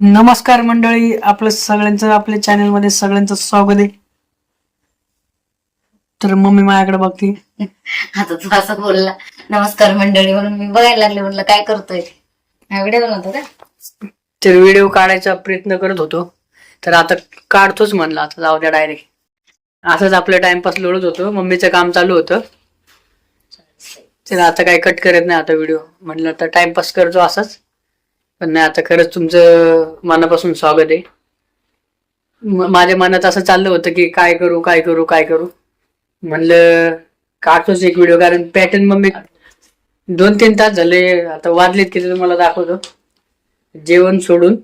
नमस्कार मंडळी आपलं सगळ्यांचं आपल्या चॅनलमध्ये सगळ्यांचं स्वागत आहे. तर मम्मी माझ्याकडे बघती. आता तू असं बोलला नमस्कार मंडळी म्हणून मी बघायला लागले म्हणलं काय करतोय? व्हिडिओ बनवतो का? तर व्हिडिओ काढायचा प्रयत्न करत होतो. तर आता काढतोच म्हणलं आता जाऊ द्या डायरेक्ट असंच आपलं टाइमपास लोळत होतो. मम्मीचं काम चालू होतं. तर आता काही कट करत नाही आता व्हिडिओ म्हणलं तर टाइमपास करतो असंच. पण नाही आता खरंच तुमचं मनापासून स्वागत आहे. माझ्या मनात असं चाललं होतं की काय करू काय करू काय करू? म्हणलं काढतोच एक व्हिडिओ कारण पॅटर्न मग मी दोन तीन तास झाले आता वाजलेत किती तुम्हाला दाखवतो. जेवण सोडून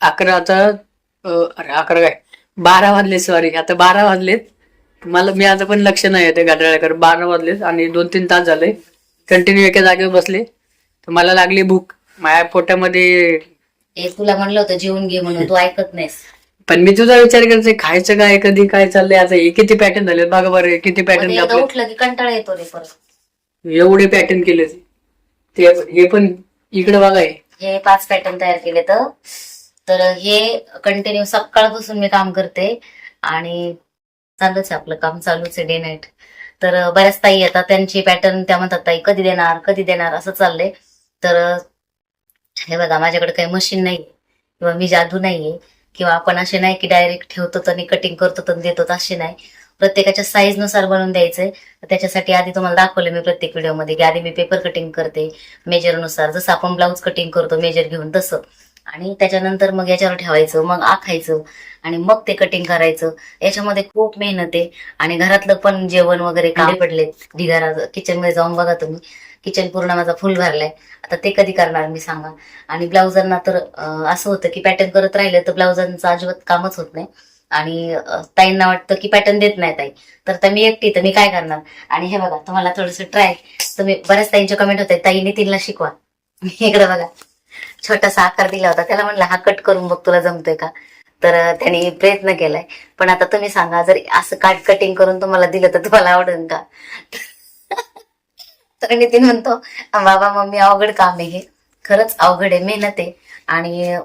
अकरा आता अरे अकरा काय? बारा वाजले सॉरी आता बारा वाजलेत. मला मी आता पण लक्ष नाही येते गाड्याकडे बारा वाजलेत आणि दोन तीन तास झाले. कंटिन्यू एका जागेवर बसले. तर मला लागली भूक. माझ्या पोटामध्ये हे तुला म्हणलं होतं जेवून घे म्हणून. तू ऐकत नाहीस. पण मी तुझा विचार करते खायचं काय कधी काय चाललंय आता हे किती पॅटर्न झाले बघा बरं किती पण पॅटर्न एकदा आपले. उठलं की कंटाळा येतो रे परत. एवढे पॅटर्न केले ते. हे पण इकडे बघा हे. हे पाच पॅटर्न तयार केले तर. तर हे कंटिन्यू सकाळपासून मी काम करते आणि चालूच आहे आपलं काम चालूच आहे डे नाईट तर बऱ्याच ताई येतात त्यांची पॅटर्न त्या म्हणतात ताई कधी देणार कधी देणार? असं चाललंय. तर हे बघा माझ्याकडे काही मशीन नाही किंवा मी जादू नाहीये किंवा आपण असे नाही की डायरेक्ट ठेवतो आणि कटिंग करतो तर देतो असे नाही. प्रत्येकाच्या साईजनुसार बनवून द्यायचंय. त्याच्यासाठी आधी तुम्हाला दाखवलं मी प्रत्येक व्हिडिओमध्ये की आधी मी पेपर कटिंग करते मेजरनुसार जसं आपण ब्लाऊज कटिंग करतो मेजर घेऊन तसं. आणि त्याच्यानंतर मग याच्यावर ठेवायचं मग आखायचं आणि मग ते कटिंग करायचं. याच्यामध्ये खूप मेहनत आहे. आणि घरातलं पण जेवण वगैरे काढे पडले ढिगारा किचनमध्ये जाऊन बघा तुम्ही. किचन पूर्ण माझा फुल भरलाय. आता ते कधी करणार मी सांगा. आणि ब्लाऊजांना तर असं होतं की पॅटर्न करत राहिलं तर ब्लाऊजांचं अजिबात कामच होत नाही. आणि ताईंना वाटतं की पॅटर्न देत नाही ताई. तर आता मी एकटी तर मी काय करणार? आणि हे बघा तुम्हाला थोडस ट्राय तुम्ही बऱ्याच ताईंचे कमेंट होते ताईने तिला शिकवा. इकडे बघा. छोटासा आकार दिला होता. त्याला म्हणलं हा कट करून बघ तुला जमतोय का? तर त्याने प्रयत्न केलाय. पण आता तुम्ही सांगा जर असं काट कटिंग करून तुम्हाला दिलं तर तुम्हाला आवडेल का? तर नितीन म्हणतो बाबा मम्मी अवघड काम आहे हे. खरंच अवघड आहे मेहनत आहे. आणि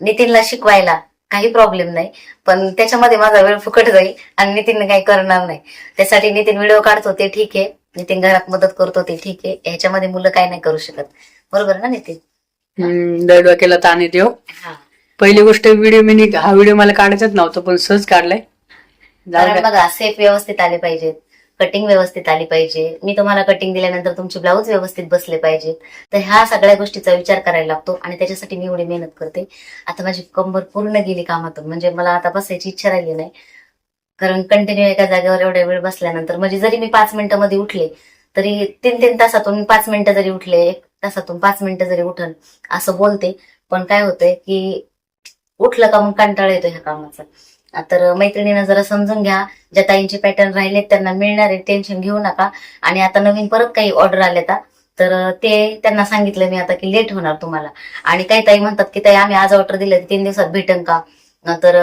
नितीनला शिकवायला काही प्रॉब्लेम नाही. पण त्याच्यामध्ये माझा वेळ फुकट जाईल आणि नितीन काही करणार नाही. त्यासाठी नितीन व्हिडिओ काढतो ते ठीक आहे. नितीन घरात मदत करतो ते ठीक आहे. ह्याच्यामध्ये मुलं काय नाही करू शकत. बरोबर ना नितीन? दर डोक्याला ताण येते हो. हा. पहिली गोष्ट व्हिडिओ मी हा व्हिडिओ मला काढायचाच नव्हता पण सहज काढलाय. कारण. बघा सेफ व्यवस्थित आले पाहिजेत. कटिंग व्यवस्थित आली पाहिजे. मी तुम्हाला कटिंग दिल्यानंतर तुमचे ब्लाऊज व्यवस्थित बसले पाहिजेत. तर ह्या सगळ्या गोष्टीचा विचार करायला लागतो आणि त्याच्यासाठी मी एवढी मेहनत करते. आता माझी कंबर पूर्ण गेली कामातून. म्हणजे मला आता बसायची इच्छा राहिली नाही. कारण कंटिन्यू एका जागेवर एवढ्या वेळ बसल्यानंतर म्हणजे जरी मी पाच मिनिटांमध्ये उठले तरी तीन तीन तासातून पाच मिनिटं जरी उठले एक तासातून पाच मिनिटं जरी उठल असं बोलते. पण काय होतंय की उठलं का मग कंटाळा येतो ह्या कामाचा. तर मैत्रिणीनं जरा समजून घ्या. ज्या ताईंचे पॅटर्न राहिलेत त्यांना मिळणार आहे टेन्शन घेऊ नका. आणि आता नवीन परत काही ऑर्डर आल्या तर ते त्यांना सांगितलं मी आता की लेट होणार तुम्हाला. आणि काही ताई म्हणतात की ताई आम्ही आज ऑर्डर दिलं तीन दिवसात भेटन का? तर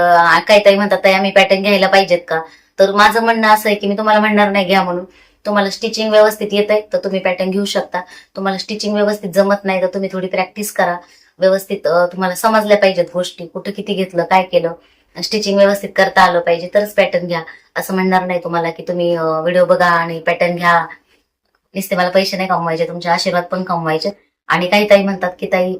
काही ताई म्हणतात ताई आम्ही पॅटर्न घ्यायला पाहिजेत का? तर माझं म्हणणं असं आहे की मी तुम्हाला म्हणणार नाही घ्या म्हणून. तुम्हाला स्टिचिंग व्यवस्थित येत आहे तर तुम्ही पॅटर्न घेऊ शकता. तुम्हाला स्टिचिंग व्यवस्थित जमत नाही तर तुम्ही थोडी प्रॅक्टिस करा. व्यवस्थित तुम्हाला समजल्या पाहिजेत गोष्टी कुठं किती घेतलं काय केलं. स्टिचिंग व्यवस्थित करता आलं पाहिजे तरच पॅटर्न घ्या. असं म्हणणार नाही तुम्हाला की तुम्ही व्हिडिओ बघा आणि पॅटर्न घ्या. नुसते मला पैसे नाही कमवायचे तुमचे आशीर्वाद पण कमवायचे. आणि काही ताई म्हणतात की ताई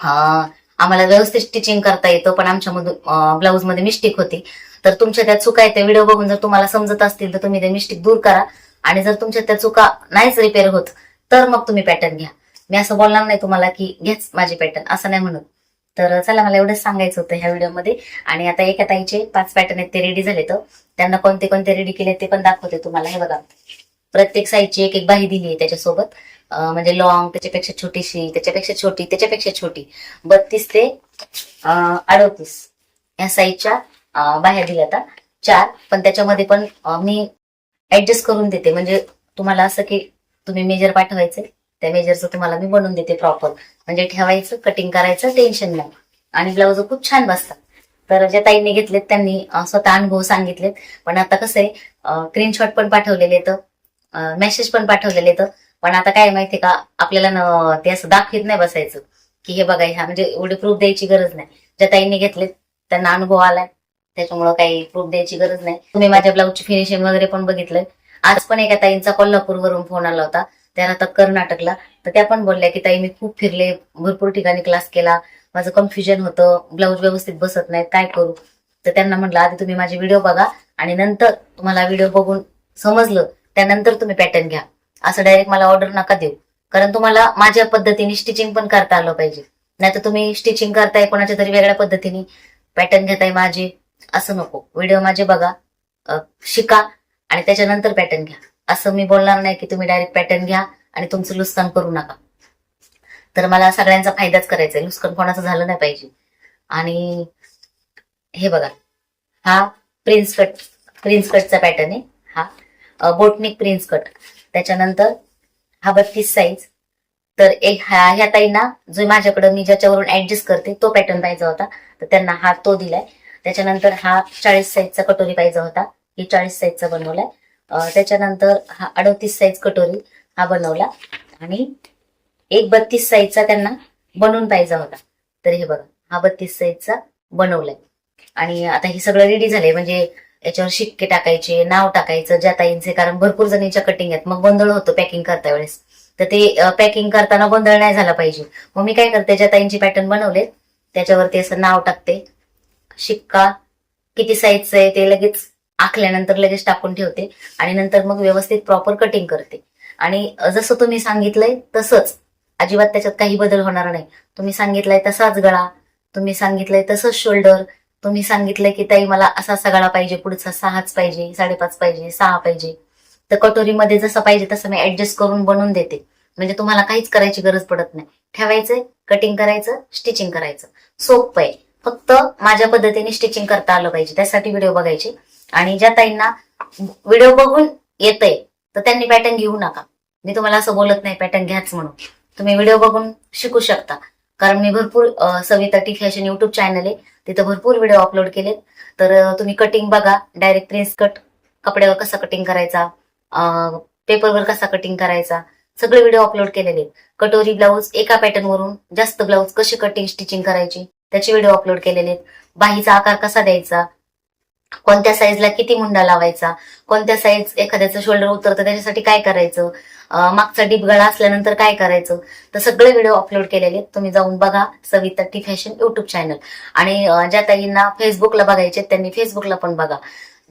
आम्हाला व्यवस्थित स्टिचिंग करता येतं पण आमच्यामधून ब्लाऊजमध्ये मिस्टेक होती. तर तुमच्या त्या चुका आहेत त्या व्हिडिओ बघून जर तुम्हाला समजत असतील तर तुम्ही ते मिस्टेक दूर करा. आणि जर तुमच्या त्या चुका नाहीच रिपेअर होत तर मग तुम्ही पॅटर्न घ्या. मी असं बोलणार नाही तुम्हाला की घेच माझे पॅटर्न असं नाही म्हणत. तर चला मला एवढंच सांगायचं होतं ह्या व्हिडिओमध्ये. आणि आता एका ताईचे पाच पॅटर्न आहेत ते रेडी झाले तर त्यांना कोणते कोणते रेडी केले ते पण दाखवते तुम्हाला. हे बघा. प्रत्येक साईजची एक एक बाही दिली आहे त्याच्यासोबत. म्हणजे लॉंग त्याच्यापेक्षा छोटीशी त्याच्यापेक्षा छोटी त्याच्यापेक्षा छोटी. बत्तीस ते अडतीस अडोतीस. या साईजच्या बाह्या दिल्या आता. चार. पण त्याच्यामध्ये पण मी ऍडजस्ट करून देते. म्हणजे तुम्हाला असं की तुम्ही मेजर पाठवायचे. त्या मेजरचं तुम्हाला मी बनवून देते प्रॉपर म्हणजे ठेवायचं कटिंग करायचं टेन्शन नाही. आणि ब्लाऊज खूप छान बसतात. तर ज्या ताईंनी घेतलेत त्यांनी स्वतः अनुभव सांगितलेत. पण आता कसं आहे स्क्रीनशॉट पण पाठवलेले तर मेसेज पण पाठवलेले तर पण आता काय माहितीये का आपल्याला ते असं दाखवत नाही बसायचं. की हे बघा ह्या म्हणजे एवढे प्रूफ द्यायची गरज नाही. ज्या ताईंनी घेतलेत त्यांना अनुभव आलाय. त्याच्यामुळं काही प्रूफ द्यायची गरज नाही. तुम्ही माझ्या ब्लाऊजची फिनिशिंग वगैरे पण बघितलंय. आज पण एका ताईंचा कोल्हापूरवरून फोन आला होता. त्या राहतात कर्नाटकला. तर त्या पण बोलल्या की ताई मी खूप फिरले. भरपूर ठिकाणी क्लास केला. माझं कन्फ्युजन होतं. ब्लाऊज व्यवस्थित बसत नाही. काय करू? तर त्यांना म्हटलं आधी तुम्ही माझे व्हिडिओ बघा आणि नंतर तुम्हाला व्हिडिओ बघून समजलं. त्यानंतर तुम्ही पॅटर्न घ्या. असं डायरेक्ट मला ऑर्डर नका देऊ. कारण तुम्हाला माझ्या पद्धतीने स्टिचिंग पण करता आलं पाहिजे. नाही तर तुम्ही स्टिचिंग करताय कोणाच्या तरी वेगळ्या पद्धतीने. पॅटर्न घेताय माझे. असं नको. व्हिडिओ माझे बघा. शिका आणि त्याच्यानंतर पॅटर्न घ्या. असं मी बोलणार नाही की तुम्ही डायरेक्ट पॅटर्न घ्या आणि तुमचं लुस्कान करू नका. तर मला सगळ्यांचा फायदाच करायचा आहे. लुस्कान कोणाचं झालं नाही पाहिजे. आणि हे बघा. हा प्रिन्स कट प्रिन्स कटचा पॅटर्न आहे. हा. बोटनिक प्रिन्स कट त्याच्यानंतर हा बत्तीस साईज तर एक ह्या ह्या ताईंना जो माझ्याकडे मी ज्याच्यावरून ऍडजस्ट करते तो पॅटर्न पाहिजे होता. तर त्यांना हा तो दिलाय. त्याच्यानंतर हा चाळीस साईजचा कटोरी पाहिजे होता. ही चाळीस साईजचा बनवलाय. त्याच्यानंतर हा अडतीस साईज कटोरी हा बनवला. आणि एक बत्तीस साईजचा त्यांना बनवून पाहिजे होता. तर हे बघा हा बत्तीस साईजचा बनवलाय. आणि आता हे सगळं रेडी झालंय. म्हणजे याच्यावर शिक्के टाकायचे नाव टाकायचं ज्या ताईंचे कारण भरपूर जणींच्या कटिंग आहेत. मग गोंधळ होतो पॅकिंग करता वेळेस. तर ते पॅकिंग करताना गोंधळ नाही झाला पाहिजे. मग मी काय करते ज्या ताईंचे पॅटर्न बनवले त्याच्यावरती असं नाव टाकते. शिक्का किती साईजचं आहे ते लगेच आखल्यानंतर लगेच टाकून ठेवते आणि नंतर मग व्यवस्थित प्रॉपर कटिंग करते. आणि जसं तुम्ही सांगितलंय तसंच अजिबात त्याच्यात काही बदल होणार नाही. तुम्ही सांगितलंय तसाच गळा तुम्ही सांगितलंय तसंच शोल्डर तुम्ही सांगितलंय की ताई मला असा असा गळा पाहिजे पुढचा सहाच पाहिजे साडेपाच पाहिजे सहा पाहिजे. तर कटोरीमध्ये जसं पाहिजे तसं मी ऍडजस्ट करून बनवून देते. म्हणजे तुम्हाला काहीच करायची गरज पडत नाही. ठेवायचंय कटिंग करायचं स्टिचिंग करायचं. सोपं आहे. फक्त माझ्या पद्धतीने स्टिचिंग करता आलं पाहिजे. त्यासाठी व्हिडिओ बघायचे. आणि ज्या ताईंना व्हिडिओ बघून येतंय तर त्यांनी पॅटर्न घेऊ नका. मी तुम्हाला असं बोलत नाही पॅटर्न घ्याच म्हणून. तुम्ही व्हिडिओ बघून शिकू शकता. कारण मी भरपूर Savita T fashion YouTube channel आहे. तिथं भरपूर व्हिडिओ अपलोड केलेत. तर तुम्ही कटिंग बघा डायरेक्ट प्रिन्स कट कपड्यावर कसा कटिंग करायचा पेपरवर कसा कटिंग करायचा सगळे व्हिडिओ अपलोड केलेले आहेत. कटोरी ब्लाऊज एका पॅटर्न वरून जास्त ब्लाऊज कशी कटिंग स्टिचिंग करायची त्याचे व्हिडिओ अपलोड केलेले आहेत. बाहीचा आकार कसा द्यायचा कोणत्या साईजला किती मुंडा लावायचा? कोणत्या साईज एखाद्याचं शोल्डर उतरतं त्याच्यासाठी काय करायचं? मागचा डीप गळा असल्यानंतर काय करायचं? तर सगळे व्हिडिओ अपलोड केलेले आहेत. तुम्ही जाऊन बघा Savita T fashion YouTube channel आणि ज्या ताईंना फेसबुकला बघायचे त्यांनी फेसबुकला पण बघा.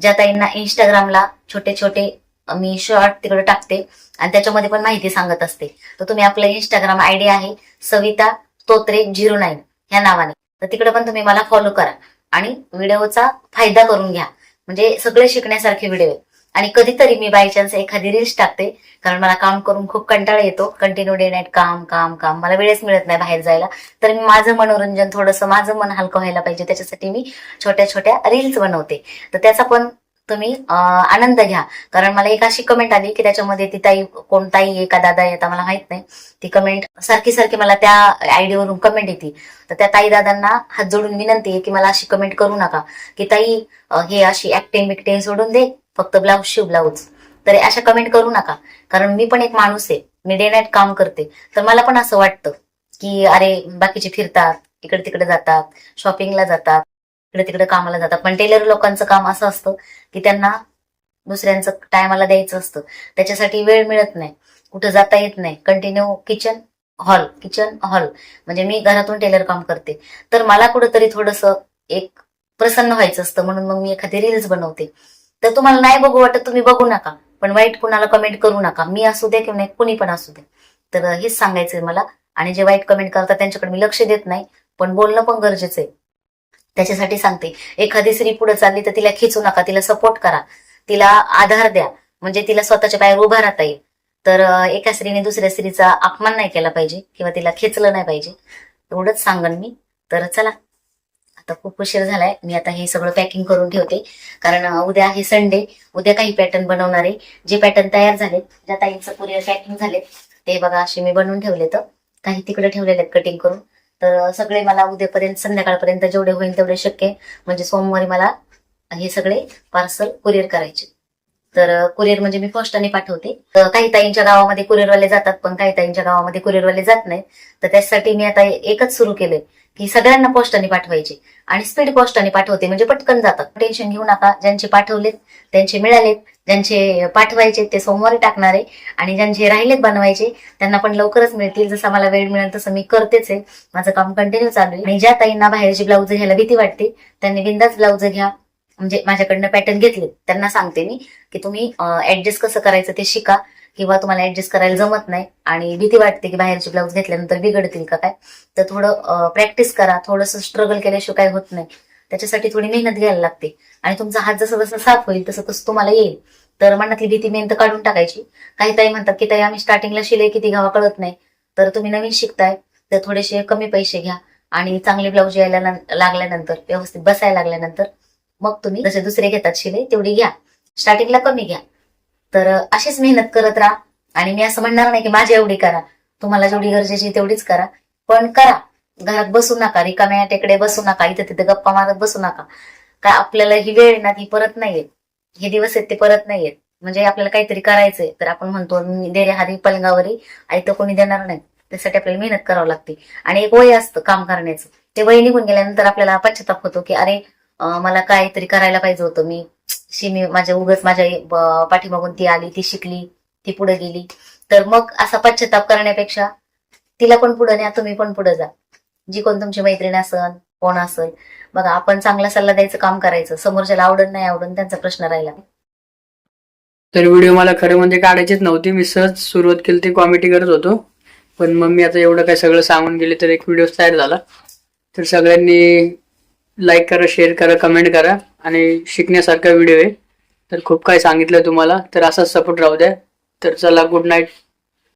ज्या ताईंना इंस्टाग्रामला छोटे छोटे मी शॉर्ट तिकडे टाकते आणि त्याच्यामध्ये पण माहिती सांगत असते. तर तुम्ही आपलं इंस्टाग्राम आयडी आहे सविता तोत्रे झिरो नाईन ह्या नावाने. तर तिकडे पण तुम्ही मला फॉलो करा. आणि व्हिडिओचा फायदा करून घ्या. म्हणजे सगळे शिकण्यासारखे व्हिडिओ आहेत. आणि कधीतरी मी बाय चान्स एखादी रील्स टाकते कारण मला काम करून खूप कंटाळा येतो. कंटिन्यू डे नाईट काम काम काम. मला वेळच मिळत नाही बाहेर जायला. तर मी माझं मनोरंजन थोडंसं माझं मन हलकं व्हायला पाहिजे. त्याच्यासाठी मी छोट्या छोट्या रील्स बनवते. तर त्याचा पण तुम्ही आनंद घ्या. कारण मला एक अशी कमेंट आली की त्याच्यामध्ये ती ताई कोणताही एका दादा येता मला माहीत नाही. ती कमेंट सारखी सारखी मला त्या आयडीवरून कमेंट येते. तर त्या ताई दादांना हात जोडून विनंती आहे की मला अशी कमेंट करू नका. की ताई हे अशी ऍक्टिंग बिक्टिंग सोडून दे फक्त ब्लाऊज शिव ब्लाऊज तर अशा कमेंट करू नका. कारण मी पण एक माणूस आहे. मी डे नाईट काम करते. तर मला पण असं वाटतं की अरे बाकीचे फिरतात इकडे तिकडे जातात शॉपिंगला जातात. इकडे तिकडे कामाला जातात. पण टेलर लोकांचं काम असं असतं की त्यांना दुसऱ्यांचं टायमाला द्यायचं असतं. त्याच्यासाठी वेळ मिळत नाही. कुठं जाता येत नाही. Continue kitchen hall kitchen hall म्हणजे मी घरातून टेलर काम करते. तर मला कुठंतरी थोडस एक प्रसन्न व्हायचं असतं. म्हणून मग मी एखादी रील्स बनवते. तर तुम्हाला नाही बघू वाटत तुम्ही बघू नका. पण वाईट कुणाला कमेंट करू नका. मी असू दे किंवा नाही कुणी पण असू दे. तर हेच सांगायचंय मला. आणि जे वाईट कमेंट करतात त्यांच्याकडे मी लक्ष देत नाही. पण बोलणं पण गरजेचं आहे. त्याच्यासाठी सांगते. एखादी स्त्री पुढे चालली तर तिला खिचू नका तिला सपोर्ट करा. तिला आधार द्या. म्हणजे तिला स्वतःच्या पायावर उभा राहता येईल. तर एका स्त्रीने दुसऱ्या स्त्रीचा अपमान नाही केला पाहिजे किंवा तिला खेचलं नाही पाहिजे. एवढंच सांगन मी. तर चला. आता खूप उशीर झालाय. मी आता हे सगळं पॅकिंग करून ठेवते. कारण उद्या आहे संडे उद्या काही पॅटर्न बनवणार आहे. जे पॅटर्न तयार झालेत ज्या ताईंचं कुरिअर पॅकिंग झालेत ते बघा असे मी बनवून ठेवले तर काही तिकडे ठेवलेले आहेत कटिंग करून. तर सगळे मला उद्यापर्यंत संध्याकाळपर्यंत जेवढे होईल तेवढे शक्य म्हणजे सोमवारी मला हे सगळे पार्सल कुरिअर करायचे. तर कुरिअर म्हणजे मी पोस्टाने पाठवते. तर काही ताईंच्या गावामध्ये कुरिअरवाले जातात पण काही ताईंच्या गावामध्ये कुरिअरवाले जात नाहीत. तर त्यासाठी मी आता एकच सुरू केलंय की सगळ्यांना पोस्टाने पाठवायचे. आणि स्पीड पोस्टाने पाठवते म्हणजे पटकन जातात. टेन्शन घेऊ नका ज्यांचे पाठवलेत त्यांचे मिळालेत ज्यांचे पाठवायचे ते सोमवारी टाकणार आहे. आणि ज्यांचे राहिलेत बनवायचे त्यांना पण लवकरच मिळतील. जसा मला वेळ मिळेल तसं मी करतेच आहे. माझं काम कंटिन्यू चालू आहे. आणि ज्या ताईंना बाहेरची ब्लाऊज घ्यायला भीती वाटते त्यांनी बिंदाच ब्लाऊज घ्या. म्हणजे माझ्याकडनं पॅटर्न घेतले त्यांना सांगते मी की तुम्ही ऍडजस्ट कसं करायचं ते शिका किंवा तुम्हाला ऍडजस्ट करायला जमत नाही आणि भीती वाटते की बाहेरचे ब्लाऊज घेतल्यानंतर बिघडतील का काय. तर थोडं प्रॅक्टिस करा थोडंसं स्ट्रगल केल्याशिवाय काय होत नाही. त्याच्यासाठी थोडी मेहनत घ्यायला लागते आणि तुमचा हात जसं जसं साफ होईल तसं तसं तुम्हाला येईल. तर मनातली भीती मेहनत काढून टाकायची. काही ताई म्हणतात की ताई आम्ही स्टार्टिंगला शिलाई किती घ्यावा कळत नाही. तर तुम्ही नवीन शिकताय तर थोडेसे कमी पैसे घ्या आणि चांगले ब्लाऊज यायला लागल्यानंतर व्यवस्थित बसायला लागल्यानंतर मग तुम्ही जसे दुसरे घेतात शिलाई तेवढी घ्या. स्टार्टिंगला कमी घ्या. तर अशीच मेहनत करत राहा. आणि मी असं म्हणणार नाही की माझी एवढी करा. तुम्हाला जेवढी गरजेची तेवढीच करा. पण करा. घरात बसू नका. रिकाम्या टेकडे बसू नका. इथे तिथे गप्पा मारत बसू नका. का आपल्याला ही वेळ ना ती परत नाहीये. हे दिवस आहेत ते परत नाहीयेत म्हणजे आपल्याला काहीतरी करायचंय. तर आपण म्हणतो "मी देरे हारी पलंगावरी आई तर कोणी देणार नाही. त्यासाठी आपल्याला मेहनत करावं लागते. आणि एक वय असतं काम करण्याचं. ते वय निघून गेल्यानंतर आपल्याला पश्चाताप होतो की अरे मला काहीतरी करायला पाहिजे होतं. मी शिमी माझ्या उगच माझ्या पाठीमागून ती आली ती शिकली ती पुढे गेली. तर मग असा पश्चाताप करण्यापेक्षा तिला पण पुढे न्या तुम्ही पण पुढे जा. जी कोण तुमची मैत्रीण असन कोण असेल बघा आपण चांगला सल्ला द्यायचं काम करायचं. समोरच्याला आवडत नाही आवडून त्यांचा प्रश्न राहिला. तर व्हिडिओ मला खरं म्हणजे काढायचीच नव्हती. मी सहज सुरुवात केली ती कॉमेडी करत होतो. पण मम्मी आता एवढं काय सगळं सांगून गेले तर एक व्हिडिओ तयार झाला. तर सगळ्यांनी लाईक करा शेअर करा कमेंट करा आणि शिकण्यासारखा व्हिडिओ आहे. तर खूप काही सांगितलं तुम्हाला. तर असाच सपोर्ट राहू द्या. तर चला गुड नाईट